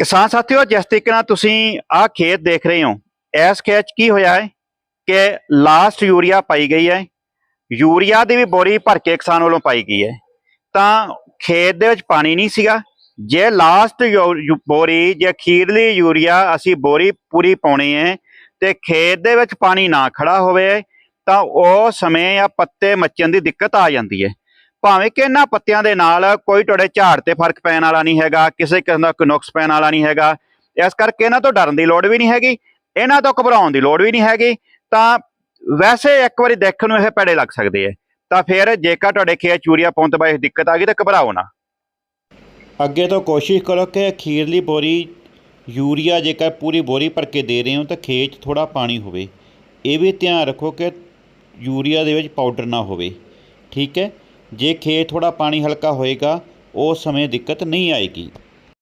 ਕਿਸਾਨ ਸਾਥੀਓ, ਜਿਸ ਤਰੀਕੇ ਨਾਲ ਤੁਸੀਂ ਆਹ ਖੇਤ ਦੇਖ ਰਹੇ ਹੋ, ਇਸ ਖੇਤ 'ਚ ਕੀ ਹੋਇਆ ਹੈ ਕਿ ਲਾਸਟ ਯੂਰੀਆ ਪਾਈ ਗਈ ਹੈ। ਯੂਰੀਆ ਦੀ ਵੀ ਬੋਰੀ ਭਰ ਕੇ ਕਿਸਾਨ ਵੱਲੋਂ ਪਾਈ ਗਈ ਹੈ। ਤਾਂ ਖੇਤ ਦੇ ਵਿੱਚ ਪਾਣੀ ਨਹੀਂ ਸੀਗਾ। ਜੇ ਲਾਸਟ ਬੋਰੀ, ਜੇ ਖੀਰਲੀ ਯੂਰੀਆ ਅਸੀਂ ਬੋਰੀ ਪੂਰੀ ਪਾਉਣੀ ਹੈ ਤੇ ਖੇਤ ਦੇ ਵਿੱਚ ਪਾਣੀ ਨਾ ਖੜਾ ਹੋਵੇ, ਤਾਂ ਉਹ ਸਮੇਂ ਆ ਪੱਤੇ ਮੱਚਣ ਦੀ ਦਿੱਕਤ ਆ ਜਾਂਦੀ ਹੈ। ਭਾਵੇਂ ਕਿ ਇਹਨਾਂ ਪੱਤਿਆਂ ਦੇ ਨਾਲ ਕੋਈ ਤੁਹਾਡੇ ਝਾੜ ਤੇ ਫ਼ਰਕ ਪੈਣ ਵਾਲਾ ਨਹੀਂ ਹੈਗਾ, ਕਿਸੇ ਕਿਸਮ ਦਾ ਕੋਈ ਨੁਕਸ ਪੈਣ ਵਾਲਾ ਨਹੀਂ ਹੈਗਾ, ਇਸ ਕਰਕੇ ਇਹਨਾਂ ਤੋਂ ਡਰਨ ਦੀ ਲੋੜ ਵੀ ਨਹੀਂ ਹੈਗੀ, ਇਹਨਾਂ ਤੋਂ ਘਬਰਾਉਣ ਦੀ ਲੋੜ ਵੀ ਨਹੀਂ ਹੈਗੀ, ਤਾਂ ਵੈਸੇ ਇੱਕ ਵਾਰੀ ਦੇਖਣ ਨੂੰ ਇਹ ਪੈੜੇ ਲੱਗ ਸਕਦੇ ਆ। ਤਾਂ ਫਿਰ ਜੇਕਰ ਤੁਹਾਡੇ ਖੇਤ ਚੂਰੀਆ ਪਾਉਣ ਤੋਂ ਬਾਅਦ ਦਿੱਕਤ ਆ ਗਈ ਤਾਂ ਘਬਰਾਓ ਨਾ। ਅੱਗੇ ਤੋਂ ਕੋਸ਼ਿਸ਼ ਕਰੋ ਕਿ ਅਖੀਰਲੀ ਬੋਰੀ ਯੂਰੀਆ ਜੇਕਰ ਪੂਰੀ ਬੋਰੀ ਭਰ ਕੇ ਦੇ ਰਹੇ ਹੋ ਤਾਂ ਖੇਤ 'ਚ ਥੋੜਾ ਪਾਣੀ ਹੋਵੇ। ਇਹ ਵੀ ਧਿਆਨ ਰੱਖੋ ਕਿ ਯੂਰੀਆ ਦੇ ਵਿੱਚ ਪਾਊਡਰ ਨਾ ਹੋਵੇ। ਠੀਕ ਹੈ? ਜੇ ਖੇਤ ਥੋੜ੍ਹਾ ਪਾਣੀ ਹਲਕਾ ਹੋਏਗਾ ਉਸ ਸਮੇਂ ਦਿੱਕਤ ਨਹੀਂ ਆਏਗੀ।